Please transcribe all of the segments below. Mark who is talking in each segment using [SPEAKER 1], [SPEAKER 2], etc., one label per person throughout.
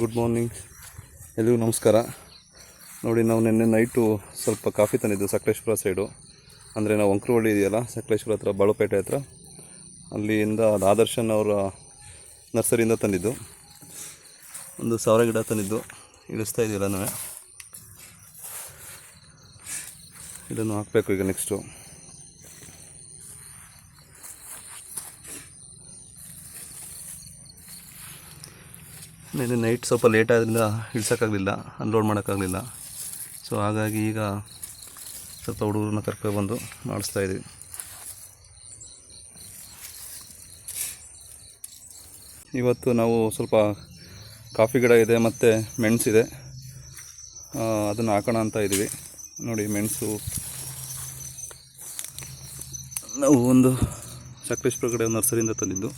[SPEAKER 1] Good morning ಎಲ್ರಿಗೂ ನಮಸ್ಕಾರ. ನೋಡಿ, ನಾವು ನಿನ್ನೆ ನೈಟು ಸ್ವಲ್ಪ ಕಾಫಿ ತಂದಿದ್ದು ಸಕಲೇಶ್ಪುರ ಸೈಡು ಅಂದರೆ ನಾವು ಅಂಕ್ರವಳ್ಳಿ ಇದೆಯಲ್ಲ, ಸಕಲೇಶ್ಪುರ ಹತ್ರ, ಬಾಳುಪೇಟೆ ಹತ್ರ. ಅಲ್ಲಿಯಿಂದ ಅದು ಆದರ್ಶನ್ ಅವರ ನರ್ಸರಿಯಿಂದ ತಂದಿದ್ದು. ಒಂದು ಸಾವಿರ ಗಿಡ ತಂದಿದ್ದು. ಇಳಿಸ್ತಾ ಇದೆಯಲ್ಲ ನಾವೇ ಇದನ್ನು ಹಾಕಬೇಕು ಈಗ ನೆಕ್ಸ್ಟು ನಿನ್ನೆ ನೈಟ್ ಸ್ವಲ್ಪ ಲೇಟ್ ಆದ್ರಿಂದ ಇಳ್ಸೋಕ್ಕಾಗಲಿಲ್ಲ ಅನ್ಲೋಡ್ ಮಾಡೋಕ್ಕಾಗಲಿಲ್ಲ. ಸೊ ಹಾಗಾಗಿ ಈಗ ಸ್ವಲ್ಪ ಹುಡುಗರನ್ನ ಕರ್ಕೊಬಂದು ಮಾಡಿಸ್ತಾ ಇದ್ದೀವಿ ಇವತ್ತು ನಾವು ಸ್ವಲ್ಪ ಕಾಫಿ ಗಿಡ ಇದೆ ಮತ್ತು ಮೆಣಸಿದೆ ಅದನ್ನು ಹಾಕೋಣ ಅಂತ ಇದ್ದೀವಿ. ನೋಡಿ, ಮೆಣಸು. ನಾವು ಒಂದು ಸಕಲೇಶ್ಪುರ ಕಡೆ ನರ್ಸರಿಯಿಂದ ತಂದಿದ್ದು.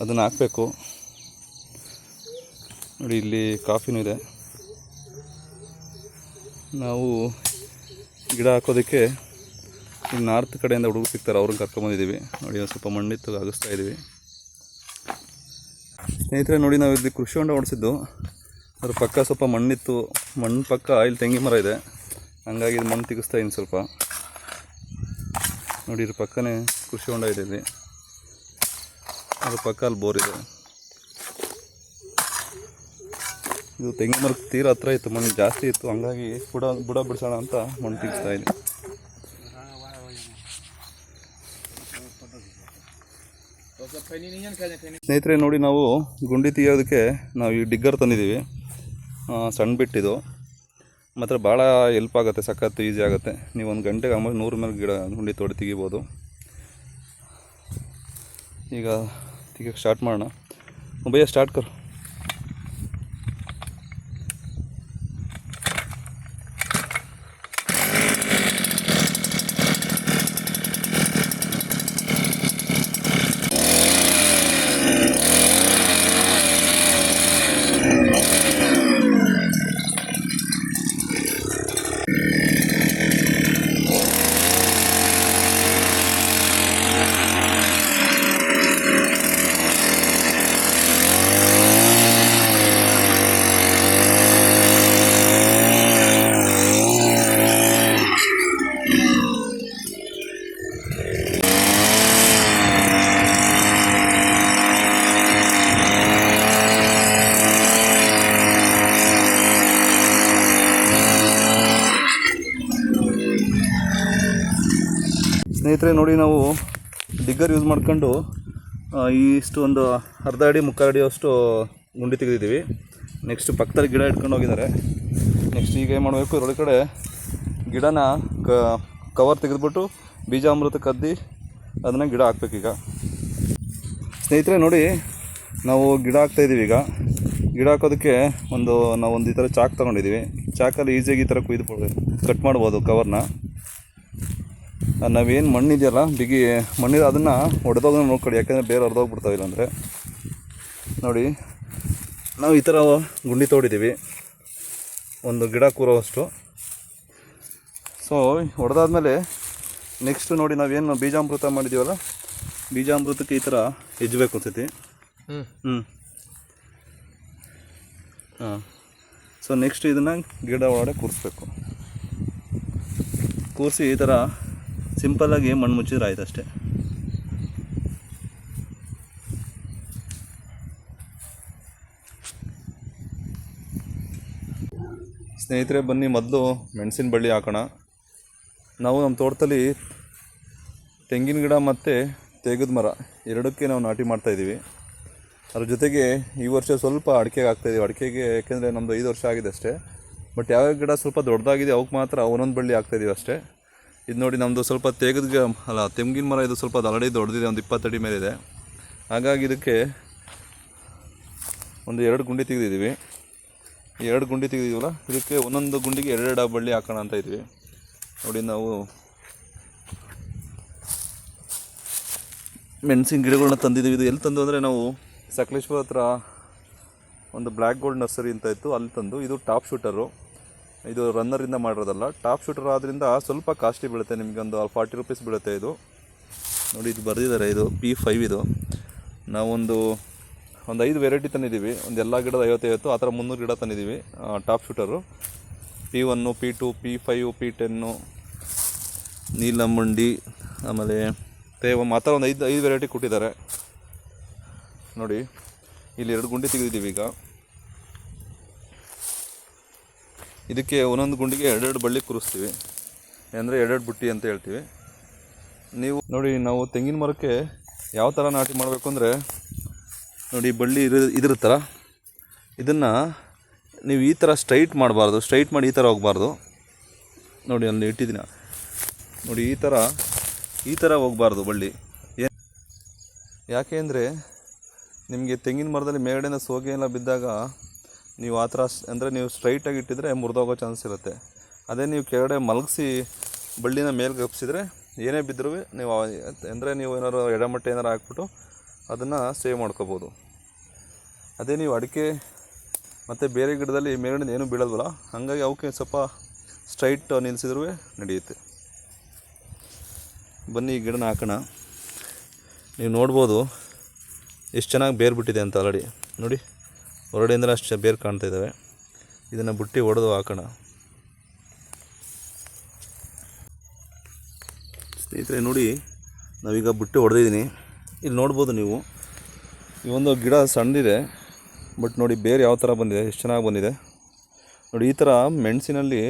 [SPEAKER 1] ಅದನ್ನು ಹಾಕಬೇಕು. ನೋಡಿ, ಇಲ್ಲಿ ಕಾಫಿನೂ ಇದೆ. ನಾವು ಗಿಡ ಹಾಕೋದಕ್ಕೆ ಇಲ್ಲಿ ನಾರ್ತ್ ಕಡೆಯಿಂದ ಹುಡುಗರು ಸಿಗ್ತಾರೆ, ಅವ್ರನ್ನ ಕರ್ಕೊಂಬಂದಿದ್ದೀವಿ ನೋಡಿ ಒಂದು ಸ್ವಲ್ಪ ಮಣ್ಣಿತ್ತು ಆಗಿಸ್ತಾ ಇದ್ದೀವಿ ಸ್ನೇಹಿತರೆ, ನೋಡಿ, ನಾವು ಇಲ್ಲಿ ಕೃಷಿ ಹೊಂಡ ಓಡಿಸಿದ್ದು. ಅದ್ರ ಪಕ್ಕ ಸ್ವಲ್ಪ ಮಣ್ಣಿತ್ತು. ಮಣ್ಣು ಪಕ್ಕ ಇಲ್ಲಿ ತೆಂಗಿನ ಮರ ಇದೆ. ಹಂಗಾಗಿ ಇದು ಮಣ್ಣು ತೆಗಿಸ್ತಾ ಇದ್ದೀನಿ ಸ್ವಲ್ಪ. ನೋಡಿ, ಇದ್ರ ಪಕ್ಕನೇ ಕೃಷಿ ಹೊಂಡ ಇದೆ ಇಲ್ಲಿ. ಅದ್ರ ಪಕ್ಕ ಅಲ್ಲಿ ಬೋರ್ ಇದೆ. ಇದು ತೆಂಗಿನ ಮರ ತೀರ ಹತ್ರ ಇತ್ತು, ಮಣ್ಣು ಜಾಸ್ತಿ ಇತ್ತು, ಹಂಗಾಗಿ ಬುಡ ಬುಡ ಬಿಡಿಸೋಣ ಅಂತ ಮಣ್ಣು ತೆಗಿಸ್ತಾ ಇದ್ದೀನಿ ಸ್ನೇಹಿತರೆ, ನೋಡಿ ನಾವು ಗುಂಡಿ ತೆಗಿಯೋದಕ್ಕೆ ನಾವು ಈ ಡಿಗ್ಗರ್ ತಂದಿದ್ದೀವಿ. ಸಣ್ಣ ಬಿಟ್ಟಿದ್ದು ಮಾತ್ರ ಭಾಳ ಹೆಲ್ಪ್ ಆಗುತ್ತೆ ಸಖತ್ತು ಈಸಿ ಆಗುತ್ತೆ. ನೀವು ಒಂದು ಗಂಟೆಗೆ ಆಮೇಲೆ ನೂರು ಮೇಲೆ ಗಿಡ, ಗುಂಡಿ ತೋಡಿ ತೆಗಿಬೋದು. ಈಗ ತೆಗಿಯೋಕ್ಕೆ ಸ್ಟಾರ್ಟ್ ಮಾಡೋಣ. ಭಯ್ಯ ಸ್ಟಾರ್ಟ್ ಕರ್. ಸ್ನೇಹಿತರೆ, ನೋಡಿ ನಾವು ಡಿಗ್ಗರ್ ಯೂಸ್ ಮಾಡ್ಕೊಂಡು ಇಷ್ಟು ಒಂದು ಅರ್ಧ ಅಡಿ, ಮುಕ್ಕಾಲು ಅಡಿ ಅಷ್ಟು ಗುಂಡಿ ತೆಗೆದಿದ್ದೀವಿ. ನೆಕ್ಸ್ಟ್ ಪಕ್ಕದಲ್ಲಿ ಗಿಡ ಇಟ್ಕೊಂಡು ಹೋಗಿದ್ದಾರೆ. ನೆಕ್ಸ್ಟ್ ಈಗ ಏನು ಮಾಡಬೇಕು ಒಳಗಡೆ ಗಿಡನ ಕ ಕವರ್ ತೆಗೆದುಬಿಟ್ಟು ಬೀಜಾಮೃತ ಕದ್ದಿ ಅದನ್ನು ಗಿಡ ಹಾಕ್ಬೇಕೀಗ ಸ್ನೇಹಿತರೆ, ನೋಡಿ ನಾವು ಗಿಡ ಹಾಕ್ತಾಯಿದ್ದೀವಿ ಈಗ. ಗಿಡ ಹಾಕೋದಕ್ಕೆ ಒಂದು ಒಂದು ಈ ಥರ ಚಾಕ್ ತೊಗೊಂಡಿದ್ದೀವಿ. ಚಾಕಲ್ಲಿ ಈಸಿಯಾಗಿ ಈ ಥರ ಕುಯ್ದು ಕಟ್ ಮಾಡ್ಬೋದು ಕವರ್ನ ನಾವೇನು ಮಣ್ಣಿದೆಯಲ್ಲ ಬಿಗಿ ಮಣ್ಣಿದೆ ಅದನ್ನು ಹೊಡೆದೋದನ್ನ ನೋಡ್ಕೊಳ್ಳಿ ಯಾಕೆಂದರೆ ಬೇರೆ ಹೊಡೆದೋಗ್ಬಿಡ್ತಾವೆ ಅಂದರೆ. ನೋಡಿ ನಾವು ಈ ಥರ ಗುಂಡಿ ತೋಡಿದ್ದೀವಿ ಒಂದು ಗಿಡ ಕೂರೋವಷ್ಟು. ಸೊ ಹೊಡೆದಾದ್ಮೇಲೆ ನೆಕ್ಸ್ಟ್ ನೋಡಿ ನಾವೇನು ಬೀಜಾಮೃತ ಮಾಡಿದ್ದೀವಲ್ಲ ಬೀಜಾಮೃತಕ್ಕೆ ಈ ಥರ ಹೆಜ್ಜಬೇಕು ಅನ್ಸತಿ. ಹ್ಞೂ ಹಾಂ ಸೊ ನೆಕ್ಸ್ಟ್ ಇದನ್ನು ಗಿಡ ಒಳಗಡೆ ಕೂರಿಸ್ಬೇಕು. ಕೂರಿಸಿ ಈ ಥರ ಸಿಂಪಲ್ಲಾಗಿ ಮಣ್ಣು ಮುಚ್ಚಿದ್ರೆ ಆಯ್ತು ಅಷ್ಟೇ. ಸ್ನೇಹಿತರೆ, ಬನ್ನಿ ಮೊದಲು ಮೆಣಸಿನ ಬಳ್ಳಿ ಹಾಕೋಣ. ನಾವು ನಮ್ಮ ತೋಟದಲ್ಲಿ ತೆಂಗಿನ ಗಿಡ ಮತ್ತು ತೇಗದ ಮರ ಎರಡಕ್ಕೆ ನಾವು ನಾಟಿ ಮಾಡ್ತಾಯಿದ್ದೀವಿ ಅದ್ರ ಜೊತೆಗೆ ಈ ವರ್ಷ ಸ್ವಲ್ಪ ಅಡಿಕೆಗೆ ಹಾಕ್ತಾಯಿದ್ದೀವಿ ಅಡಿಕೆಗೆ ಯಾಕೆಂದರೆ ನಮ್ಮದು ಐದು ವರ್ಷ ಆಗಿದೆ ಅಷ್ಟೇ. ಬಟ್ ಯಾವ್ಯಾವ ಗಿಡ ಸ್ವಲ್ಪ ದೊಡ್ಡದಾಗಿದೆ, ಅವಕ್ಕೆ ಮಾತ್ರ ಒಂದೊಂದು ಬಳ್ಳಿ ಹಾಕ್ತಾಯಿದ್ದೀವಿ ಅಷ್ಟೇ. ಇದು ನೋಡಿ ನಮ್ಮದು ಸ್ವಲ್ಪ ತೆಗೆದ ಅಲ್ಲ, ತೆಂಗಿನ ಮರ ಇದು ಸ್ವಲ್ಪ ಆಲ್ರೆಡಿ ದೊಡ್ಡದಿದೆ, ಒಂದು ಇಪ್ಪತ್ತಡಿ ಇದೆ ಹಾಗಾಗಿ ಇದಕ್ಕೆ ಒಂದು ಎರಡು ಗುಂಡಿ ತೆಗೆದಿದ್ದೀವಿ. ಎರಡು ಗುಂಡಿ ತೆಗೆದಿದ್ದೀವಲ್ಲ, ಇದಕ್ಕೆ ಒಂದೊಂದು ಗುಂಡಿಗೆ ಎರಡೆರಡು ಬಳ್ಳಿ ಹಾಕೋಣ ಅಂತ ಇದ್ದೀವಿ. ನೋಡಿ ನಾವು ಮೆಣಸಿನ ಗಿಡಗಳನ್ನ ತಂದಿದ್ದೀವಿ. ಇದು ಎಲ್ಲಿ ತಂದು ಅಂದರೆ ನಾವು ಸಕಲೇಶ್ವರ ಹತ್ರ ಒಂದು ಬ್ಲ್ಯಾಕ್ ಗೋಲ್ಡ್ ನರ್ಸರಿ ಅಂತ ಇತ್ತು. ಅಲ್ಲಿ ತಂದು, ಇದು ಟಾಪ್ ಶೂಟರು. ಇದು ರನ್ನರಿಂದ ಮಾಡಿರೋದಲ್ಲ. ಟಾಪ್ ಶೂಟರ್ ಆದ್ದರಿಂದ ಸ್ವಲ್ಪ ಕಾಸ್ಟ್ಲಿ ಬೀಳುತ್ತೆ. ನಿಮಗೆ ಒಂದು ಫಾರ್ಟಿ ರುಪೀಸ್ ಬೀಳುತ್ತೆ ಇದು. ನೋಡಿ, ಇದು ಬರೆದಿದ್ದಾರೆ. ಇದು ಪಿ ಫೈವ್ ಇದು. ನಾವೊಂದು, ಒಂದು ಐದು ವೆರೈಟಿ ತಂದಿದ್ದೀವಿ. ಒಂದು ಎಲ್ಲ ಗಿಡದ ಐವತ್ತೈವತ್ತು ಆ ಥರ ಮುನ್ನೂರು ಗಿಡ ತಂದಿದ್ದೀವಿ top shooter P one P two P five P ten ನೀಲಮಂಡಿ, ಆಮೇಲೆ ತೇವ ಆ ಥರ ಒಂದು ಐದು ಐದು ವೆರೈಟಿ ಕೊಟ್ಟಿದ್ದಾರೆ. ನೋಡಿ, ಇಲ್ಲಿ ಎರಡು ಗುಂಡಿ ತೆಗೆದಿದ್ದೀವಿ ಈಗ. ಇದಕ್ಕೆ ಒಂದೊಂದು ಗುಂಡಿಗೆ ಎರಡೆರಡು ಬಳ್ಳಿ ಕೂರಿಸ್ತೀವಿ. ಅಂದರೆ ಎರಡೆರಡು ಬುಟ್ಟಿ ಅಂತ ಹೇಳ್ತೀವಿ. ನೀವು ನೋಡಿ, ನಾವು ತೆಂಗಿನ ಮರಕ್ಕೆ ಯಾವ ಥರ ನಾಟಿ ಮಾಡಬೇಕು ಅಂದರೆ, ನೋಡಿ ಬಳ್ಳಿ ಇರ ಇದ್ರ ಥರ ಇದನ್ನು ನೀವು ಈ ಥರ ಸ್ಟ್ರೈಟ್ ಮಾಡಬಾರ್ದು. ಸ್ಟ್ರೈಟ್ ಮಾಡಿ ಈ ಥರ ಹೋಗಬಾರ್ದು. ನೋಡಿ, ಅಲ್ಲಿ ಇಟ್ಟಿದ್ದೀನಿ. ನೋಡಿ, ಈ ಥರ ಈ ಥರ ಹೋಗಬಾರ್ದು ಬಳ್ಳಿ. ಏನು ಯಾಕೆ ಅಂದರೆ, ನಿಮಗೆ ತೆಂಗಿನ ಮರದಲ್ಲಿ ಮೇಲ್ಗಡೆಯಿಂದ ಸೋಗೆ ಎಲ್ಲ ಬಿದ್ದಾಗ ನೀವು ಆ ಥರ ಅಂದರೆ ನೀವು ಸ್ಟ್ರೈಟಾಗಿ ಇಟ್ಟಿದ್ರೆ ಮುರಿದೋಗೋ ಚಾನ್ಸ್ ಇರುತ್ತೆ. ಅದೇ ನೀವು ಕೆಳಗಡೆ ಮಲಗಿಸಿ ಬಳ್ಳಿನ ಮೇಲೆ ಗಪ್ಸಿದ್ರೆ ಏನೇ ಬಿದ್ದರೂ ನೀವು ಅಂದರೆ ನೀವು ಏನಾದ್ರು ಎಡಮಟ್ಟೆ ಏನಾರು ಹಾಕ್ಬಿಟ್ಟು ಅದನ್ನು ಸೇವ್ ಮಾಡ್ಕೋಬೋದು. ಅದೇ ನೀವು ಅಡಿಕೆ ಮತ್ತು ಬೇರೆ ಗಿಡದಲ್ಲಿ ಮೇಲಿಂದ ಏನೂ ಬೀಳೋದಲ್ಲ ಹಾಗಾಗಿ ಅವಕ್ಕೆ ಸ್ವಲ್ಪ ಸ್ಟ್ರೈಟ್ ನಿಲ್ಲಿಸಿದ್ರೂ ನಡೆಯುತ್ತೆ. ಬನ್ನಿ ಈ ಗಿಡನ ಹಾಕೋಣ. ನೀವು ನೋಡ್ಬೋದು, ಎಷ್ಟು ಚೆನ್ನಾಗಿ ಬೇರ್ಬಿಟ್ಟಿದೆ ಅಂತ ಆಲ್ರೆಡಿ ನೋಡಿ. ಹೊರಡೆಯಿಂದ ಅಷ್ಟು ಬೇರು ಕಾಣ್ತಾ ಇದ್ದಾವೆ ಇದನ್ನು ಬುಟ್ಟಿ ಹೊಡೆದು ಹಾಕೋಣ. ಸ್ನೇಹಿತರೆ, ನೋಡಿ, ನಾವೀಗ ಬುಟ್ಟಿ ಹೊಡೆದಿದ್ದೀನಿ ಇಲ್ಲಿ ನೋಡ್ಬೋದು ನೀವು, ಈ ಒಂದು ಗಿಡ ಸಣ್ಣದಿದೆ, ಬಟ್ ನೋಡಿ ಬೇರೆ ಯಾವ ಥರ ಬಂದಿದೆ, ಎಷ್ಟು ಚೆನ್ನಾಗಿ ಬಂದಿದೆ. ನೋಡಿ, ಈ ಥರ ಮೆಣಸಿನಲ್ಲಿ,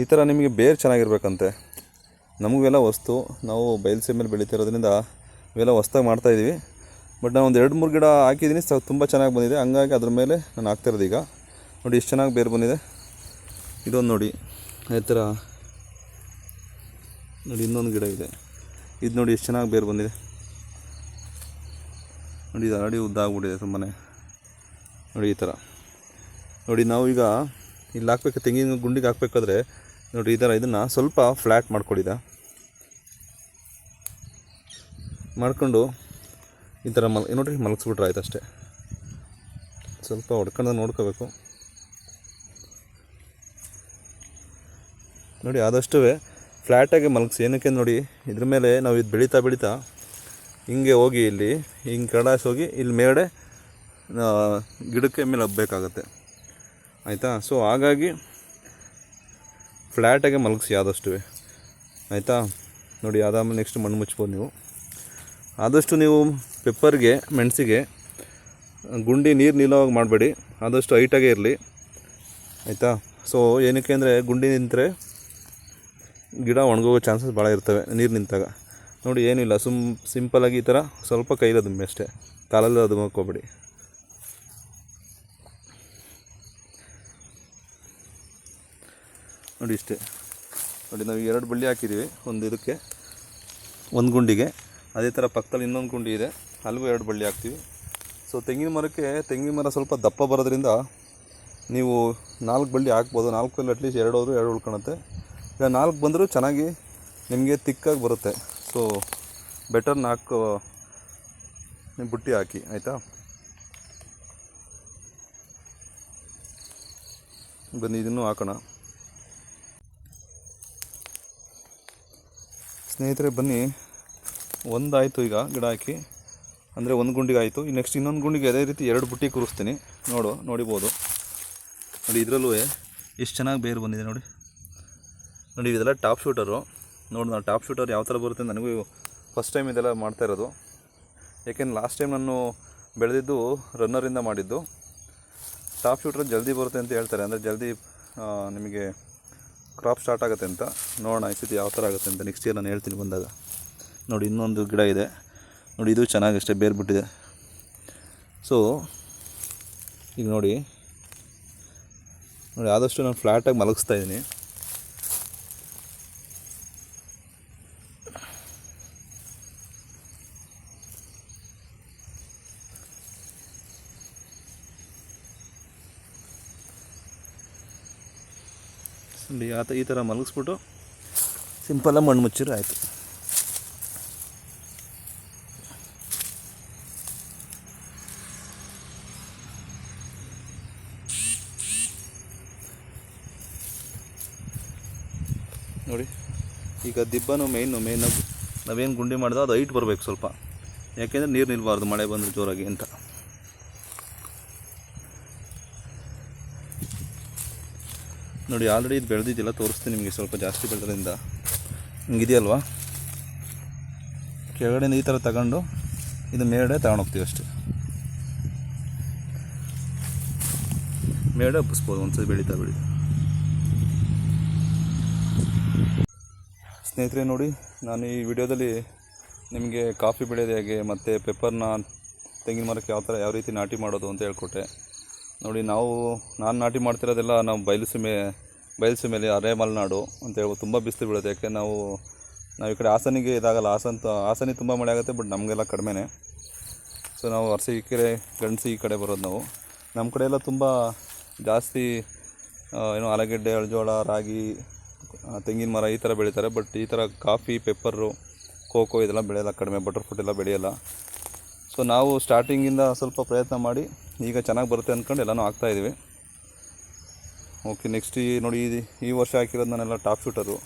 [SPEAKER 1] ಈ ಥರ ನಿಮಗೆ ಬೇರೆ ಚೆನ್ನಾಗಿರ್ಬೇಕಂತೆ. ನಮಗೆಲ್ಲ ವಸ್ತು, ನಾವು ಬಯಲುಸೀಮೆಯಲ್ಲಿ ಬೆಳೀತಿರೋದ್ರಿಂದ ಇವೆಲ್ಲ ಹೊಸ್ದಾಗಿ ಮಾಡ್ತಾಯಿದ್ದೀವಿ ಬಟ್ ನಾನು ಒಂದು ಎರಡು ಮೂರು ಗಿಡ ಹಾಕಿದ್ದೀನಿ ಸ ತುಂಬ ಚೆನ್ನಾಗಿ ಬಂದಿದೆ. ಹಂಗಾಗಿ ಅದ್ರ ಮೇಲೆ ನಾನು ಹಾಕ್ತಿರೋದು ಈಗ. ನೋಡಿ ಎಷ್ಟು ಚೆನ್ನಾಗಿ ಬೇರು ಬಂದಿದೆ. ಇದೊಂದು ನೋಡಿ ಅದೇ ಥರ ನೋಡಿ ಇನ್ನೊಂದು ಗಿಡ ಇದೆ. ಇದು ನೋಡಿ ಎಷ್ಟು ಚೆನ್ನಾಗಿ ಬೇರು ಬಂದಿದೆ. ನೋಡಿ ಇದು ಆಲ್ರೆಡಿ ಉದ್ದ ಆಗ್ಬಿಟ್ಟಿದೆ ತುಂಬಾ ನೋಡಿ ಈ ಥರ ನೋಡಿ ನಾವು ಈಗ ಇಲ್ಲಿ ಹಾಕ್ಬೇಕು, ತೆಂಗಿನ ಗುಂಡಿಗೆ ಹಾಕ್ಬೇಕಾದ್ರೆ, ನೋಡಿ ಈ ಥರ ಇದನ್ನು ಸ್ವಲ್ಪ ಫ್ಲ್ಯಾಟ್ ಮಾಡ್ಕೊಡಿದ ಮಾಡ್ಕೊಂಡು ಈ ಥರ ಮಲ್ ನೋಡಿರಿ ಮಲಗಿಸ್ಬಿಟ್ರೆ ಆಯ್ತು ಅಷ್ಟೇ. ಸ್ವಲ್ಪ ಹೊಡ್ಕೊಂಡ ನೋಡ್ಕೋಬೇಕು. ನೋಡಿ ಆದಷ್ಟು ಫ್ಲ್ಯಾಟಾಗಿ ಮಲಗಿಸಿ, ಏನಕ್ಕೆ ನೋಡಿ, ಇದ್ರ ಮೇಲೆ ನಾವು ಇದು ಬೆಳೀತಾ ಬೆಳೀತಾ ಹಿಂಗೆ ಹೋಗಿ ಇಲ್ಲಿ, ಹಿಂಗೆ ಕಡಾಸಿ ಹೋಗಿ ಇಲ್ಲಿ ಮೇಡೆ ಗಿಡಕ್ಕೆ ಮೇಲೆ ಹಬ್ಬಬೇಕಾಗತ್ತೆ ಆಯಿತಾ? ಸೊ ಹಾಗಾಗಿ ಫ್ಲ್ಯಾಟಾಗೆ ಮಲಗಿಸಿ ಆದಷ್ಟು ಆಯಿತಾ? ನೋಡಿ ಅದಾದ್ಮೇಲೆ ನೆಕ್ಸ್ಟ್ ಮಣ್ಣು ಮುಚ್ಬೋದು ನೀವು. ಆದಷ್ಟು ನೀವು ಪೆಪ್ಪರ್ಗೆ, ಮೆಣಸಿಗೆ, ಗುಂಡಿ ನೀರು ನಿಲ್ಲೋವಾಗ ಮಾಡಬೇಡಿ. ಆದಷ್ಟು ಹೈಟಾಗೇ ಇರಲಿ. ಆಯಿತಾ? ಸೊ ಏನಕ್ಕೆ ಅಂದರೆ ಗುಂಡಿ ನಿಂತರೆ ಗಿಡ ಒಣಗೋಗೋ ಚಾನ್ಸಸ್ ಭಾಳ ಇರ್ತವೆ ನೀರು ನಿಂತಾಗ. ನೋಡಿ, ಏನಿಲ್ಲ, ಸುಮ್ ಸಿಂಪಲಾಗಿ ಈ ಥರ ಸ್ವಲ್ಪ ಕೈಲಿ ಅದು ಅಷ್ಟೇ. ಕಾಲಲ್ಲಿ ಅದು ಹಾಕೋಬೇಡಿ ನೋಡಿ ಇಷ್ಟೇ. ನೋಡಿ, ನಾವು ಎರಡು ಬಳ್ಳಿ ಹಾಕಿದ್ದೀವಿ ಒಂದು ಇದಕ್ಕೆ, ಒಂದು ಗುಂಡಿಗೆ. ಅದೇ ಥರ ಪಕ್ಕದಲ್ಲಿ ಇನ್ನೊಂದು ಗುಂಡಿ ಇದೆ. ಅಲ್ಲಿಗೂ ಎರಡು ಬಳ್ಳಿ ಹಾಕ್ತೀವಿ. ಸೊ ತೆಂಗಿನ ಮರಕ್ಕೆ ತೆಂಗಿನ ಮರ ಸ್ವಲ್ಪ ದಪ್ಪ ಬರೋದ್ರಿಂದ ನೀವು ನಾಲ್ಕು ಬಳ್ಳಿ ಹಾಕ್ಬೋದು. ನಾಲ್ಕಲ್ಲಿ ಅಟ್ಲೀಸ್ಟ್ ಎರಡು ಹೋದರೂ ಎರಡು ಉಳ್ಕೊಳುತ್ತೆ ಈಗ ನಾಲ್ಕು ಬಂದರೂ ಚೆನ್ನಾಗಿ ನಿಮಗೆ ತಿಕ್ಕಾಗಿ ಬರುತ್ತೆ. ಸೊ ಬೆಟರ್ ನಾಲ್ಕು, ನೀವು ಬುಟ್ಟಿ ಹಾಕಿ, ಆಯಿತಾ? ಬನ್ನಿ, ಇದನ್ನು ಹಾಕೋಣ. ಸ್ನೇಹಿತರೆ, ಬನ್ನಿ. ಒಂದಾಯಿತು ಈಗ ಗಿಡ ಹಾಕಿ. ಅಂದರೆ ಒಂದು ಗುಂಡಿಗೆ ಆಯಿತು. ಈ ನೆಕ್ಸ್ಟ್ ಇನ್ನೊಂದು ಗುಂಡಿಗೆ ಅದೇ ರೀತಿ ಎರಡು ಬುಟ್ಟಿ ಕೂರಿಸ್ತೀನಿ. ನೋಡು, ನೋಡಿಬೋದು. ನೋಡಿ ಇದರಲ್ಲೂ ಎಷ್ಟು ಚೆನ್ನಾಗಿ ಬೇರು ಬಂದಿದೆ ನೋಡಿ. ನೋಡಿ, ಇದೆಲ್ಲ ಟಾಪ್ ಶೂಟರು. ನೋಡಿ ನಾನು ಟಾಪ್ ಶೂಟರ್ ಯಾವ ಥರ ಬರುತ್ತೆ ನನಗೂ ಫಸ್ಟ್ ಟೈಮ್ ಇದೆಲ್ಲ ಮಾಡ್ತಾ ಇರೋದು. ಯಾಕೆಂದ್ರೆ ಲಾಸ್ಟ್ ಟೈಮ್ ನಾನು ಬೆಳೆದಿದ್ದು ರನ್ನರಿಂದ ಮಾಡಿದ್ದು. ಟಾಪ್ ಶೂಟರ್ ಜಲ್ದಿ ಬರುತ್ತೆ ಅಂತ ಹೇಳ್ತಾರೆ. ಅಂದರೆ ಜಲ್ದಿ ನಿಮಗೆ ಕ್ರಾಪ್ ಸ್ಟಾರ್ಟ್ ಆಗುತ್ತೆ ಅಂತ. ನೋಡೋಣ ಈ ಸತಿ ಯಾವ ಥರ ಆಗುತ್ತೆ ಅಂತ ನೆಕ್ಸ್ಟ್ ಇಯರ್ ನಾನು ಹೇಳ್ತೀನಿ ಬಂದಾಗ. ನೋಡಿ, ಇನ್ನೊಂದು ಗಿಡ ಇದೆ. ನೋಡಿ, ಇದು ಚೆನ್ನಾಗಷ್ಟೇ ಬೇರೆ ಬಿಟ್ಟಿದೆ ಸೊ ಈಗ ನೋಡಿ ನೋಡಿ, ಆದಷ್ಟು ನಾನು ಫ್ಲ್ಯಾಟಾಗಿ ಮಲಗಿಸ್ತಾ ಇದ್ದೀನಿ. ನೋಡಿ ಆ ಈ ಥರ ಮಲಗಿಸ್ಬಿಟ್ಟು ಸಿಂಪಲ್ಲಾಗಿ ಮಣ್ಣು ಮುಚ್ಚಿದ್ರೆ ಆಯಿತು. ನೋಡಿ. ಈಗ ದಿಬ್ಬನು ಮೇಯ್ನು ಮೇಯ್ನ ನಾವೇನು ಗುಂಡಿ ಮಾಡಿದ ಅದು ಹೈಟ್ ಬರಬೇಕು ಸ್ವಲ್ಪ. ಯಾಕೆಂದರೆ ನೀರು ನಿಲ್ಬಾರ್ದು, ಮಳೆ ಬಂದರೆ ಜೋರಾಗಿ ಅಂತ. ನೋಡಿ ಆಲ್ರೆಡಿ ಇದು ಬೆಳೆದಿದ್ದಿಲ್ಲ, ತೋರಿಸ್ತೀನಿ ನಿಮಗೆ ಸ್ವಲ್ಪ ಜಾಸ್ತಿ ಬೆಳೆದ್ರಿಂದ. ಹಿಂಗಿದೆಯಲ್ವಾ? ಕೆಳಗಡೆ ಈ ಥರ ತಗೊಂಡು ಇದು ಮೇಡೆ ತಗೊಂಡೋಗ್ತೀವಿ ಅಷ್ಟೇ. ಮೇಡೆ ಹಬ್ಬಿಸ್ಬೋದು ಒಂದ್ಸತಿ ಬೆಳೀತಾ ಬೆಳೀತಾ ಸ್ನೇಹಿತರೆ, ನೋಡಿ, ನಾನು ಈ ವಿಡಿಯೋದಲ್ಲಿ ನಿಮಗೆ ಕಾಫಿ ಬೆಳೆಯೋದು ಹೇಗೆ, ಮತ್ತು ಪೆಪ್ಪರ್ನ ತೆಂಗಿನ ಮರಕ್ಕೆ ಯಾವ ಥರ, ಯಾವ ರೀತಿ ನಾಟಿ ಮಾಡೋದು ಅಂತ ಹೇಳ್ಕೊಟ್ಟೆ. ನೋಡಿ, ನಾವು, ನಾನು ನಾಟಿ ಮಾಡ್ತಿರೋದೆಲ್ಲ ನಾವು ಬಯಲುಸೀಮೆ ಬಯಲುಸೀಮೆಯಲ್ಲಿ ಅರೆ ಮಲೆನಾಡು ಅಂತ ಹೇಳ್ಬೋದು, ತುಂಬ ಬಿಸಿಲು ಬೀಳುತ್ತೆ. ಯಾಕೆ, ನಾವು ನಾವು ಈ ಕಡೆ ಹಾಸನಿಗೆ ಇದಾಗಲ್ಲ ಹಾಸನ ಹಾಸನಿ ತುಂಬ ಮಳೆ ಆಗುತ್ತೆ ಬಟ್ ನಮಗೆಲ್ಲ ಕಡಿಮೆನೇ. ಸೊ ನಾವು ಅರಸೀಕೆರೆ ಗಂಡಸಿ ಈ ಕಡೆ ಬರೋದು ನಾವು. ನಮ್ಮ ಕಡೆ ಎಲ್ಲ ತುಂಬ ಜಾಸ್ತಿ ಏನು, ಆಲೂಗೆಡ್ಡೆ, ಅಳಜೋಳ, ರಾಗಿ ತೆಂಗಿನ ಮರ ಈ ಥರ ಬೆಳೀತಾರೆ ಬಟ್ ಈ ಥರ ಕಾಫಿ, ಪೆಪ್ಪರು, ಕೋಕೋ ಇದೆಲ್ಲ ಬೆಳೆಯಲ್ಲ, ಕಡಿಮೆ ಬಟರ್ ಎಲ್ಲ ಬೆಳೆಯಲ್ಲ. ಸೊ ನಾವು ಸ್ಟಾರ್ಟಿಂಗಿಂದ ಸ್ವಲ್ಪ ಪ್ರಯತ್ನ ಮಾಡಿ, ಈಗ ಚೆನ್ನಾಗಿ ಬರುತ್ತೆ ಅಂದ್ಕೊಂಡು ಎಲ್ಲನೂ ಹಾಕ್ತಾಯಿದ್ದೀವಿ ಓಕೆ ನೆಕ್ಸ್ಟ್ ಈ ನೋಡಿ, ಈ ಈ ವರ್ಷ ಹಾಕಿರೋದು ನಾನೆಲ್ಲ ಟಾಪ್ ಶೂಟರು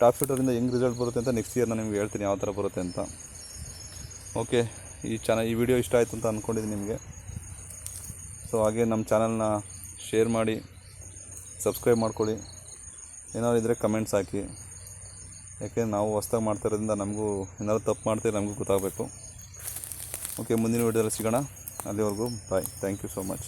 [SPEAKER 1] ಟಾಪ್ ಶೂಟರಿಂದ ಹೆಂಗೆ ರಿಸಲ್ಟ್ ಬರುತ್ತೆ ಅಂತ ನೆಕ್ಸ್ಟ್ ಇಯರ್ ನಾನು ನಿಮ್ಗೆ ಹೇಳ್ತೀನಿ ಯಾವ ಥರ ಬರುತ್ತೆ ಅಂತ. ಓಕೆ ಈ ಚಾನ ಈ ವಿಡಿಯೋ ಇಷ್ಟ ಆಯಿತು ಅಂತ ಅಂದ್ಕೊಂಡಿದ್ದೀನಿ ನಿಮಗೆ. ಸೊ ಹಾಗೆ ನಮ್ಮ ಚಾನಲ್ನ ಶೇರ್ ಮಾಡಿ ಸಬ್ಸ್ಕ್ರೈಬ್ ಮಾಡ್ಕೊಳ್ಳಿ. ಏನಾದ್ರು ಇದ್ದರೆ ಕಮೆಂಟ್ಸ್ ಹಾಕಿ. ಯಾಕೆ ನಾವು ಹೊಸ್ದಾಗಿ ಮಾಡ್ತಿರೋದ್ರಿಂದ ನಮಗೂ ಏನಾದ್ರು ತಪ್ಪು ಮಾಡ್ತೀರಿ ನಮಗೂ ಗೊತ್ತಾಗಬೇಕು. ಓಕೆ ಮುಂದಿನ ವೀಡಿಯೋದಲ್ಲಿ ಸಿಗೋಣ. ಅಲ್ಲಿವರೆಗೂ bye thank you so much